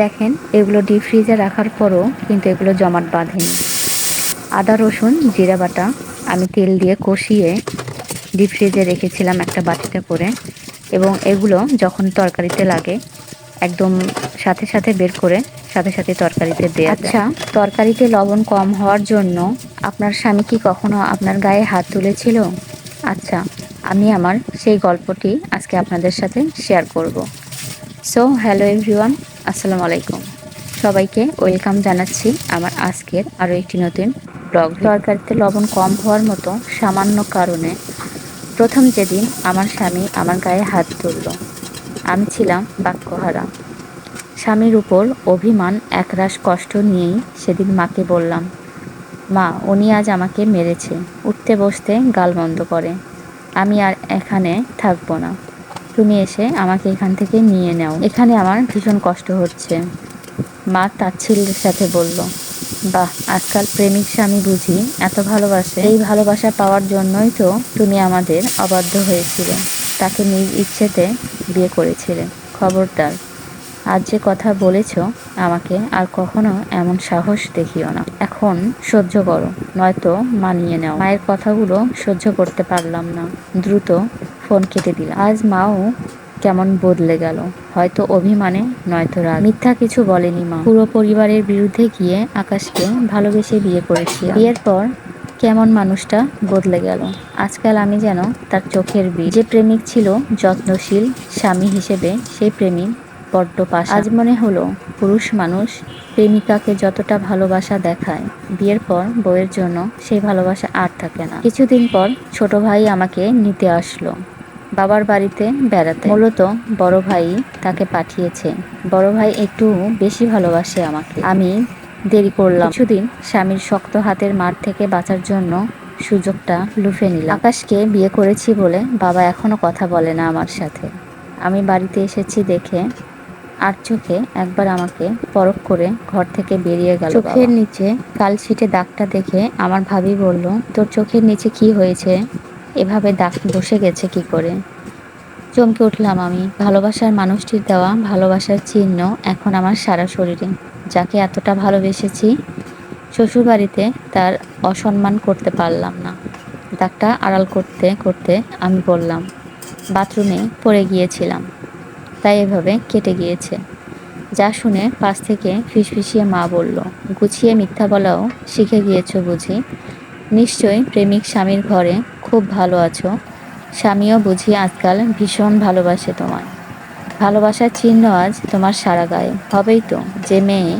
দেখেন, এগুলো ডিপ ফ্রিজে রাখার পরও কিন্তু এগুলো জমাট বাঁধেনি। আদা, রসুন, জিরা বাটা আমি তেল দিয়ে কষিয়ে ডিপ ফ্রিজে রেখেছিলাম একটা বাটিতে করে এবং এগুলো যখন তরকারিতে লাগে, একদম সাথে সাথে বের করে সাথে সাথে তরকারিতে দেয় আচ্ছা তরকারিতে লবণ কম হওয়ার জন্য আপনার স্বামী কি কখনো আপনার গায়ে হাত তুলেছিল? আচ্ছা আমি আমার সেই গল্পটি আজকে আপনাদের সাথে শেয়ার করব। সো হ্যালো এভরিওয়ান আসসালামু আলাইকুম। সবাইকে ওয়েলকাম জানাচ্ছি আমার আজকের আরও একটি নতুন ব্লগ। তরকারিতে লবণ কম হওয়ার মতো সামান্য কারণে প্রথম যেদিন আমার স্বামী আমার গায়ে হাত তুলল, আমি ছিলাম বাক্যহারা। স্বামীর উপর অভিমান, একরাশ কষ্ট নিয়েই সেদিন মাকে বললাম, মা, উনি আজ আমাকে মেরেছে। উঠতে বসতে গালমন্দ করে। আমি আর এখানে থাকব না। তুমি এসে আমাকে এখান থেকে নিয়ে নাও। এখানে আমার ভীষণ কষ্ট হচ্ছে। মা তাচ্ছিল্যের সাথে বলল, বাহ, আজকাল প্রেমিক স্বামী বুঝি এত ভালোবাসে। এই ভালোবাসা পাওয়ার জন্যই তো তুমি আমাদের অবাধ্য হয়েছিলে। তাকে নিজ ইচ্ছেতে বিয়ে করেছিলে। খবরদার, আজ যে কথা বলেছ, আমাকে আর কখনো এমন সাহস দেখিও না। এখন সহ্য করো, নয়তো মানিয়ে নাও। মায়ের কথাগুলো সহ্য করতে পারলাম না। দ্রুত ফোন কেটে দিলাম আজ মাও কেমন বদলে গেল। হয়তো অভিমানে, নয়তো রাগ। মিথ্যা কিছু বলেনি মা। পুরো পরিবারের বিরুদ্ধে গিয়ে আকাশকে ভালোবেসে বিয়ে করেছি। বিয়ের পর কেমন মানুষটা বদলে গেল। আজকাল আমি যেন তার চোখের বি যে প্রেমিক ছিল যত্নশীল, স্বামী হিসেবে সেই প্রেমিক বড্ড পাশ। আজ মনে হলো পুরুষ মানুষ প্রেমিকাকে যতটা ভালোবাসা দেখায়, বিয়ের পর বউয়ের জন্য সেই ভালোবাসা আর থাকে না। কিছুদিন পর ছোট ভাই আমাকে নিতে আসলো। বাবার বাড়িতে বেড়াতে। মূলত বড় ভাই তাকে পাঠিয়েছে। বড় ভাই একটু বেশি ভালোবাসে আমাকে। আমি দেরি করলাম। কিছুদিন স্বামীর শক্ত হাতের মার থেকে বাঁচার জন্য সুযোগটা লুফে নিলাম। আকাশকে বিয়ে করেছি বলে বাবা এখনও কথা বলে না আমার সাথে। আমি বাড়িতে এসেছি দেখে আর চোখে একবার আমাকে পরখ করে ঘর থেকে বেরিয়ে গেল চোখের নিচে কালশিটে দাগটা দেখে আমার ভাবি বলল, তোর চোখের নিচে কি হয়েছে? এভাবে দাগ বসে গেছে কি করে? চমকে উঠলাম আমি। ভালোবাসার মানুষটির দেওয়া ভালোবাসার চিহ্ন এখন আমার সারা শরীরে। যাকে এতটা ভালোবেসেছি শ্বশুরবাড়িতে তার অসম্মান করতে পারলাম না। দাগটা আড়াল করতে করতে আমি বললাম, বাথরুমে পড়ে গিয়েছিলাম। তাই এভাবে কেটে গিয়েছে। যা শুনে পাশ থেকে ফিসফিসিয়ে মা বলল, গুছিয়ে মিথ্যা বলাও শিখে গিয়েছো বুঝি? নিশ্চয়ই প্রেমিক স্বামীর ঘরে খুব ভালো আছো। স্বামীও বুঝি আজকাল ভীষণ ভালোবাসে তোমার ভালোবাসার চিহ্ন আজ তোমার সারা গায়ে। হবেই তো যে মেয়ে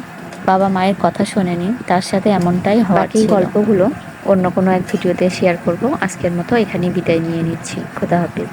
বাবা মায়ের কথা শোনেনি তার সাথে এমনটাই হওয়ার এই গল্পগুলো অন্য কোনো এক ভিডিওতে শেয়ার করব। আজকের মতো এখানেই বিদায় নিয়ে নিচ্ছি। খোদা হাফিজ।